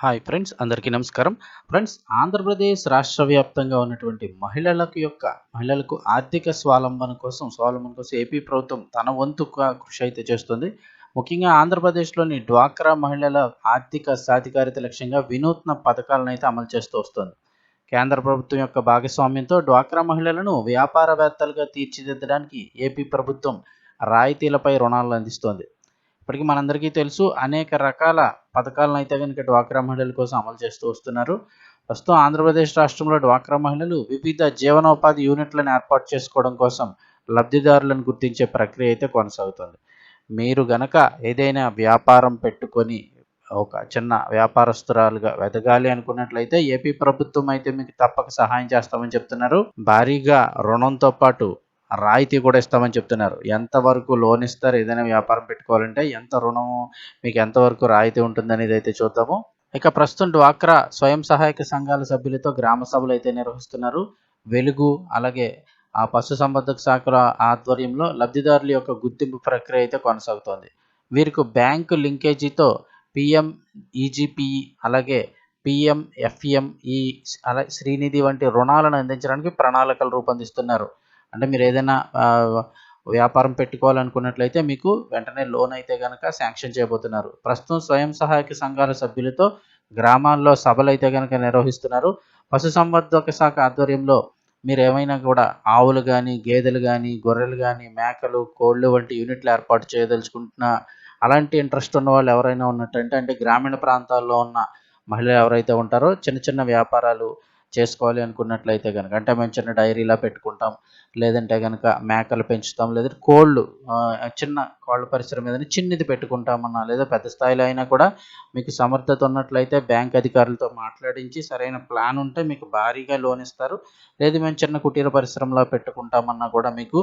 Hi friends అందరికీ నమస్కారం. Friends Andhra Pradesh రాష్ట్ర వ్యాప్తంగా ఉన్నటువంటి మహిళలకు యొక్క మహిళలకు ఆర్థిక స్వావలంబన కోసం స్వావలంబన కోసం ఏపీ ప్రభుత్వం తన వంతుగా కృషి అయితే చేస్తుంది. ముఖ్యంగా ఆంధ్రప్రదేశ్లోని డ్వాక్రా మహిళల ఆర్థిక సాధికారిత లక్ష్యంగా వినూత్న పథకాలను అయితే అమలు చేస్తూ వస్తుంది. కేంద్ర ప్రభుత్వం యొక్క భాగస్వామ్యంతో డ్వాక్రా మహిళలను వ్యాపారవేత్తలుగా తీర్చిదిద్దడానికి ఏపీ ప్రభుత్వం రాయితీలపై రుణాలను అందిస్తోంది. ఇప్పటికీ మనందరికీ తెలుసు అనేక రకాల పథకాలను అయితే కనుక డ్వాక్రా మహిళల కోసం అమలు చేస్తూ వస్తున్నారు. ప్రస్తుతం ఆంధ్రప్రదేశ్ రాష్ట్రంలో డ్వాక్రా మహిళలు వివిధ జీవనోపాధి యూనిట్లను ఏర్పాటు చేసుకోవడం కోసం లబ్ధిదారులను గుర్తించే ప్రక్రియ అయితే కొనసాగుతుంది. మీరు గనక ఏదైనా వ్యాపారం పెట్టుకొని ఒక చిన్న వ్యాపారస్తురాలుగా వెదగాలి అనుకున్నట్లయితే ఏపీ ప్రభుత్వం అయితే మీకు తప్పక సహాయం చేస్తామని చెప్తున్నారు. భారీగా రుణంతో పాటు రాయితీ కూడా ఇస్తామని చెప్తున్నారు. ఎంతవరకు లోన్ ఇస్తారు? ఏదైనా వ్యాపారం పెట్టుకోవాలంటే ఎంత రుణం మీకు ఎంతవరకు రాయితీ ఉంటుంది అనేది అయితే చూద్దాము. ఇక ప్రస్తుతం డ్వాక్రా స్వయం సహాయక సంఘాల సభ్యులతో గ్రామ సభలు అయితే నిర్వహిస్తున్నారు. వెలుగు అలాగే ఆ పశు సంవర్ధక శాఖల ఆధ్వర్యంలో లబ్ధిదారుల యొక్క గుర్తింపు ప్రక్రియ అయితే కొనసాగుతోంది. వీరికి బ్యాంకు లింకేజీతో పిఎం ఈజీపీఈ అలాగే పిఎం ఎఫ్ఎంఈ అలా శ్రీనిధి వంటి రుణాలను అందించడానికి ప్రణాళికలు రూపొందిస్తున్నారు. అంటే మీరు ఏదైనా వ్యాపారం పెట్టుకోవాలనుకున్నట్లయితే మీకు వెంటనే లోన్ అయితే కనుక శాంక్షన్ చేయబోతున్నారు. ప్రస్తుతం స్వయం సహాయక సంఘాల సభ్యులతో గ్రామాల్లో సభలు అయితే కనుక నిర్వహిస్తున్నారు. పశు సంవర్ధక శాఖ ఆధ్వర్యంలో మీరు ఏమైనా కూడా ఆవులు కానీ గేదెలు కానీ గొర్రెలు కానీ మేకలు కోళ్ళు వంటి యూనిట్లు ఏర్పాటు చేయదలుచుకుంటున్న అలాంటి ఇంట్రెస్ట్ ఉన్న వాళ్ళు ఎవరైనా ఉన్నట్టంటే అంటే గ్రామీణ ప్రాంతాల్లో ఉన్న మహిళలు ఎవరైతే ఉంటారో చిన్న చిన్న వ్యాపారాలు చేసుకోవాలి అనుకున్నట్లయితే కనుక అంటే మేము చిన్న డైరీలా పెట్టుకుంటాం. లేదంటే కనుక మేకలు పెంచుతాం. లేదంటే కోళ్ళు చిన్న కోళ్ళ పరిశ్రమ ఏదైనా చిన్నది పెట్టుకుంటామన్నా లేదా పెద్ద స్థాయిలో అయినా కూడా మీకు సమర్థత ఉన్నట్లయితే బ్యాంక్ అధికారులతో మాట్లాడించి సరైన ప్లాన్ ఉంటే మీకు భారీగా లోన్ ఇస్తారు. లేదు మేము చిన్న కుటీర పరిశ్రమలో పెట్టుకుంటామన్నా కూడా మీకు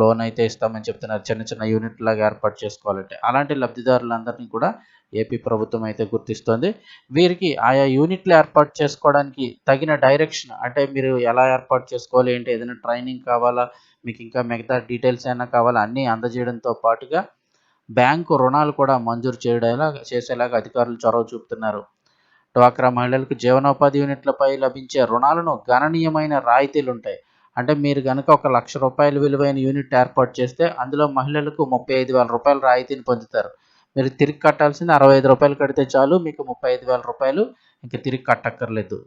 లోన్ అయితే ఇస్తామని చెప్తున్నారు. చిన్న చిన్న యూనిట్లాగా ఏర్పాటు చేసుకోవాలంటే. అలాంటి లబ్ధిదారులందరినీ కూడా ఏపీ ప్రభుత్వం అయితే గుర్తిస్తోంది. వీరికి ఆయా యూనిట్లు ఏర్పాటు చేసుకోవడానికి తగిన డైరెక్షన్ అంటే మీరు ఎలా ఏర్పాటు చేసుకోవాలి ఏంటి ఏదైనా ట్రైనింగ్ కావాలా మీకు ఇంకా మిగతా డీటెయిల్స్ అయినా కావాలా అన్నీ అందజేయడంతో పాటుగా బ్యాంకు రుణాలు కూడా మంజూరు చేయడేలా చేసేలాగా అధికారులు చొరవ చూపుతున్నారు. డ్వాక్రా మహిళలకు జీవనోపాధి యూనిట్లపై లభించే రుణాలను గణనీయమైన రాయితీలు ఉంటాయి. అంటే మీరు కనుక ఒక లక్ష రూపాయల విలువైన యూనిట్ ఏర్పాటు చేస్తే అందులో మహిళలకు ముప్పై ఐదు వేల రూపాయల రాయితీని పొందుతారు. మీరు తిరిగి కట్టాల్సింది అరవై ఐదు రూపాయలు కడితే చాలు మీకు ముప్పై ఐదు వేల రూపాయలు ఇంకా తిరిగి కట్టక్కర్లేదు.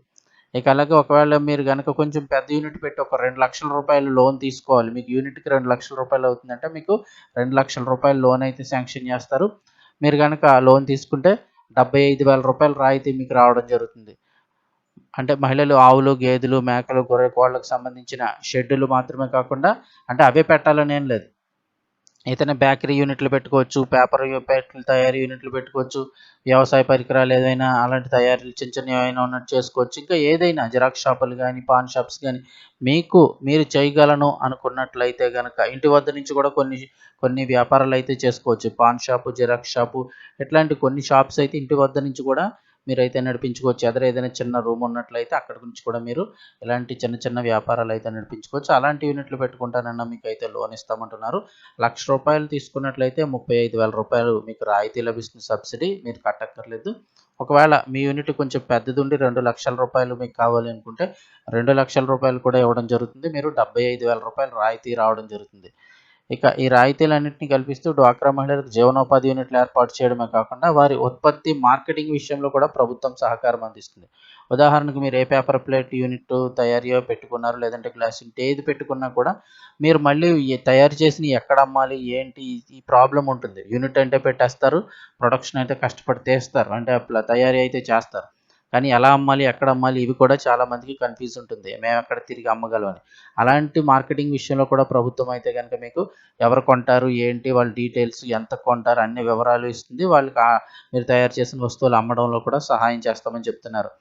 ఇక అలాగే ఒకవేళ మీరు కనుక కొంచెం పెద్ద యూనిట్ పెట్టి ఒక రెండు లక్షల రూపాయలు లోన్ తీసుకోవాలి మీకు యూనిట్కి రెండు లక్షల రూపాయలు అవుతుందంటే మీకు రెండు లక్షల రూపాయలు లోన్ అయితే శాంక్షన్ చేస్తారు. మీరు కనుక లోన్ తీసుకుంటే డెబ్బై ఐదు వేల రూపాయలు రాయితీ మీకు రావడం జరుగుతుంది. అంటే మహిళలు ఆవులు గేదెలు మేకలు గొర్రె కోళ్ళకు సంబంధించిన షెడ్యూలు మాత్రమే కాకుండా అంటే అవే పెట్టాలని ఏం లేదు. ఇతను బేకరీ యూనిట్లు పెట్టుకోవచ్చు పేపర్ ప్యాకెట్లు తయారీ యూనిట్లు పెట్టుకోవచ్చు వ్యవసాయ పరికరాలు ఏదైనా అలాంటి తయారీలు చిన్న చిన్న ఏమైనా ఉన్నట్టు చేసుకోవచ్చు. ఇంకా ఏదైనా జిరాక్స్ షాపులు కానీ పాన్ షాప్స్ కానీ మీకు మీరు చేయగలను అనుకున్నట్లయితే కనుక ఇంటి వద్ద నుంచి కూడా కొన్ని కొన్ని వ్యాపారాలు అయితే చేసుకోవచ్చు. పాన్ షాపు జిరాక్స్ షాపు ఇట్లాంటి కొన్ని షాప్స్ అయితే ఇంటి వద్ద నుంచి కూడా మీరైతే నడిపించుకోవచ్చు. ఎదురు ఏదైనా చిన్న రూమ్ ఉన్నట్లయితే అక్కడ నుంచి కూడా మీరు ఇలాంటి చిన్న చిన్న వ్యాపారాలు అయితే నడిపించుకోవచ్చు. అలాంటి యూనిట్లు పెట్టుకుంటానన్నా మీకు అయితే లోన్ ఇస్తామంటున్నారు. లక్ష రూపాయలు తీసుకున్నట్లయితే ముప్పై ఐదు వేల రూపాయలు మీకు రాయితీ లభిస్తుంది సబ్సిడీ. మీరు కట్టక్కర్లేదు. ఒకవేళ మీ యూనిట్ కొంచెం పెద్దది ఉండి రెండు లక్షల రూపాయలు మీకు కావాలి అనుకుంటే రెండు లక్షల రూపాయలు కూడా ఇవ్వడం జరుగుతుంది. మీరు డెబ్బై ఐదు వేల రూపాయలు రాయితీ రావడం జరుగుతుంది. ఇక ఈ రాయితీలన్నింటినీ కల్పిస్తూ డ్వాక్రా మహిళలకు జీవనోపాధి యూనిట్లు ఏర్పాటు చేయడమే కాకుండా వారి ఉత్పత్తి మార్కెటింగ్ విషయంలో కూడా ప్రభుత్వం సహకారం అందిస్తుంది. ఉదాహరణకు మీరు ఏ పేపర్ ప్లేట్ యూనిట్ తయారీ పెట్టుకున్నారు లేదంటే గ్లాస్ యూనిట్ ఏది పెట్టుకున్నా కూడా మీరు మళ్ళీ తయారు చేసిన ఎక్కడ అమ్మాలి ఏంటి ఈ ప్రాబ్లం ఉంటుంది. యూనిట్ అంటే పెట్టేస్తారు ప్రొడక్షన్ అయితే కష్టపడి తీస్తారు. అంటే తయారీ అయితే చేస్తారు. కానీ ఎలా అమ్మాలి ఎక్కడ అమ్మాలి ఇవి కూడా చాలా మందికి కన్ఫ్యూజ్ ఉంటుంది. మేము ఎక్కడ తిరిగి అమ్మగలమని అలాంటి మార్కెటింగ్ విషయంలో కూడా ప్రభుత్వం అయితే కనుక మీకు ఎవరు కొంటారు ఏంటి వాళ్ళ డీటెయిల్స్ ఎంత కొంటారు అన్ని వివరాలు ఇస్తుంది. వాళ్ళకి మీరు తయారు చేసిన వస్తువులు అమ్మడంలో కూడా సహాయం చేస్తామని చెప్తున్నారు.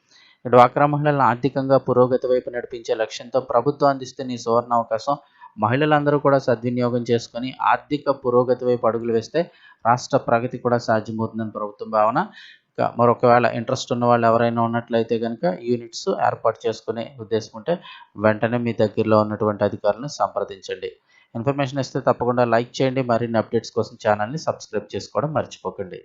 డ్వాక్రా మహిళలను ఆర్థికంగా పురోగతి వైపు నడిపించే లక్ష్యంతో ప్రభుత్వం అందిస్తున్న ఈ సువర్ణ అవకాశం మహిళలందరూ కూడా సద్వినియోగం చేసుకొని ఆర్థిక పురోగతి వైపు అడుగులు వేస్తే రాష్ట్ర ప్రగతి కూడా సాధ్యమవుతుందని ప్రభుత్వం భావన. మరొకవేళ ఇంట్రెస్ట్ ఉన్న వాళ్ళు ఎవరైనా ఉన్నట్లయితే కనుక యూనిట్స్ ఏర్పాటు చేసుకునే ఉద్దేశం ఉంటే వెంటనే మీ దగ్గరలో ఉన్నటువంటి అధికారులను సంప్రదించండి. ఇన్ఫర్మేషన్ ఇస్తే తప్పకుండా లైక్ చేయండి. మరిన్ని అప్డేట్స్ కోసం ఛానల్ని సబ్స్క్రైబ్ చేసుకోవడం మర్చిపోకండి.